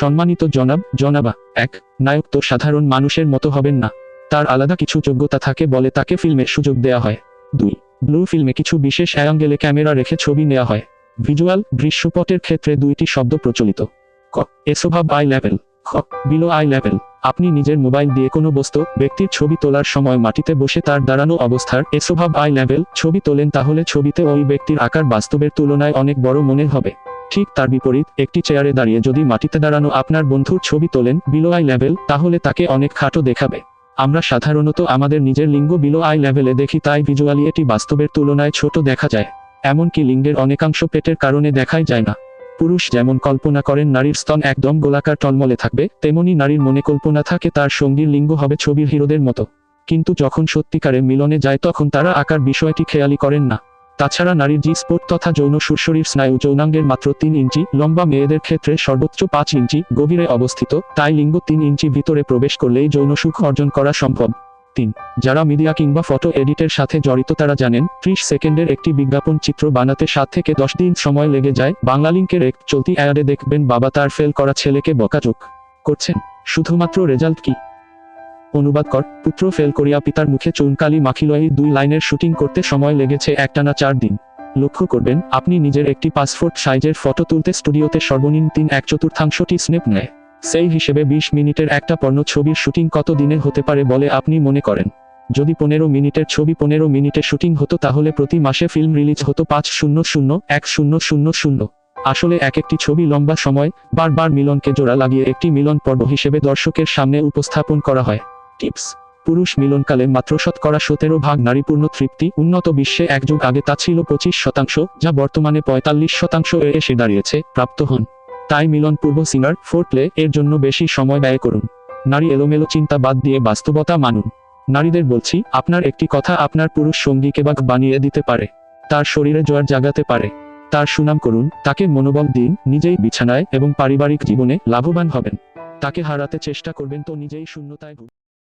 সম্মানিত জনাব, জনাবা, এক, নায়ক তো সাধারণ মানুষের মতো হবেন না। তার আলাদা কিছু যোগ্যতা থাকে বলে তাকে ফিল্মের সুযোগ দেয়া হয়। দুই, ব্লু ফিল্মে কিছু বিশেষ অ্যাঙ্গেলে ক্যামেরা রেখে ছবি নেওয়া হয়। ভিজুয়াল দৃশ্যপটের ক্ষেত্রে দুইটি শব্দ প্রচলিত। ক এসোভাব আই লেভেল। খ, বিলো আই লেভেল। আপনি নিজের মোবাইল দিয়ে কোনো বস্তু, ব্যক্তির ছবি তোলার সময় মাটিতে বসে তার দাঁড়ানো অবস্থার এসোভাব আই লেভেল ছবি তোলেন তাহলে ছবিতে ওই ব্যক্তির আকার বাস্তবের তুলনায় অনেক বড় মনে হবে। ঠিক তার বিপরীত, একটি চেয়ারে দাঁড়িয়ে যদি মাটিতে দাঁড়ানো আপনার বন্ধুর ছবি তোলেন বিলো আই লেভেল, তাহলে তাকে অনেক খাটো দেখাবে। আমরা সাধারণত আমাদের নিজের লিঙ্গ বিলো আই লেভেলে দেখি তাই ভিজুয়ালি এটি বাস্তবের তুলনায় ছোট দেখা যায়। এমনকি লিঙ্গের অনেকাংশ পেটের কারণে দেখাই যায় না। পুরুষ যেমন কল্পনা করেন নারীর স্তন একদম গোলাকার টলমলে থাকবে, তেমনি নারীর মনে কল্পনা থাকে তার সঙ্গীর লিঙ্গ হবে ছবির হিরোদের মতো। কিন্তু যখন সত্যিকারে মিলনে যায় তখন তারা আকার বিষয়টি খেয়ালি করেন না। তাছাড়া নারীর জি স্পোর্ট তথা যৌন সুরশরীর স্নায়ু যৌনাঙ্গের মাত্র তিন ইঞ্চি, লম্বা মেয়েদের ক্ষেত্রে সর্বোচ্চ পাঁচ ইঞ্চি গভীরে অবস্থিত, তাই লিঙ্গ তিন ইঞ্চি ভিতরে প্রবেশ করলেই যৌন সুখ অর্জন করা সম্ভব। তিন, যারা মিডিয়া কিংবা ফটো এডিটের সাথে জড়িত তারা জানেন, ত্রিশ সেকেন্ডের একটি বিজ্ঞাপন চিত্র বানাতে সাত থেকে দশ দিন সময় লেগে যায় বাংলা লিঙ্কের এক চলতি অ্যাডে দেখবেন বাবা তার ফেল করা ছেলেকে বকাচোক করছেন। শুধুমাত্র রেজাল্ট কি? অনুবাদ কর, পুত্র ফেল করিয়া পিতার মুখে চুনকালি মাখিল এই দুই লাইনের শুটিং করতে সময় লেগেছে একটানা চার দিন। লক্ষ্য করবেন, আপনি নিজের একটি পাসপোর্ট সাইজের ফটো তুলতে স্টুডিওতে সর্বনিম্ন তিন এক চতুর্থাংশটি স্নেপ নেয়। সেই হিসেবে বিশ মিনিটের একটা পর্ণ ছবির শুটিং কত দিনে হতে পারে বলে আপনি মনে করেন? যদি পনেরো মিনিটের ছবি পনেরো মিনিটে শুটিং হতো তাহলে প্রতি মাসে ফিল্ম রিলিজ হতো পাঁচ শূন্য শূন্য, এক শূন্য শূন্য শূন্য। আসলে এক একটি ছবি লম্বা সময়, বারবার মিলনকে জোড়া লাগিয়ে একটি মিলন পর্ব হিসেবে দর্শকের সামনে উপস্থাপন করা হয়। টিপস। পুরুষ মিলনকালে মাত্র শতকরা সতেরো ভাগ নারীপূর্ণ তৃপ্তি উন্নত বিশ্বে এক যুগ আগে তা ছিল পঁচিশ শতাংশ, যা বর্তমানে পঁয়তাল্লিশ শতাংশ এ এসে দাঁড়িয়েছে, প্রাপ্ত হন। তাই মিলন পূর্ব সিঙ্গার ফোরপ্লে এর জন্য বেশি সময় ব্যয় করুন। নারী এলোমেলো চিন্তা বাদ দিয়ে বাস্তবতা মানুন। নারীদের বলছি, আপনার একটি কথা আপনার পুরুষ সঙ্গীকে বাক বানিয়ে দিতে পারে। তার শরীরে জোয়ার জাগাতে পারে। তার সুনাম করুন, তাকে মনোবল দিন, নিজেই বিছানায় এবং পারিবারিক জীবনে লাভবান হবেন। তাকে হারাতে চেষ্টা করবেন তো নিজেই শূন্যতায়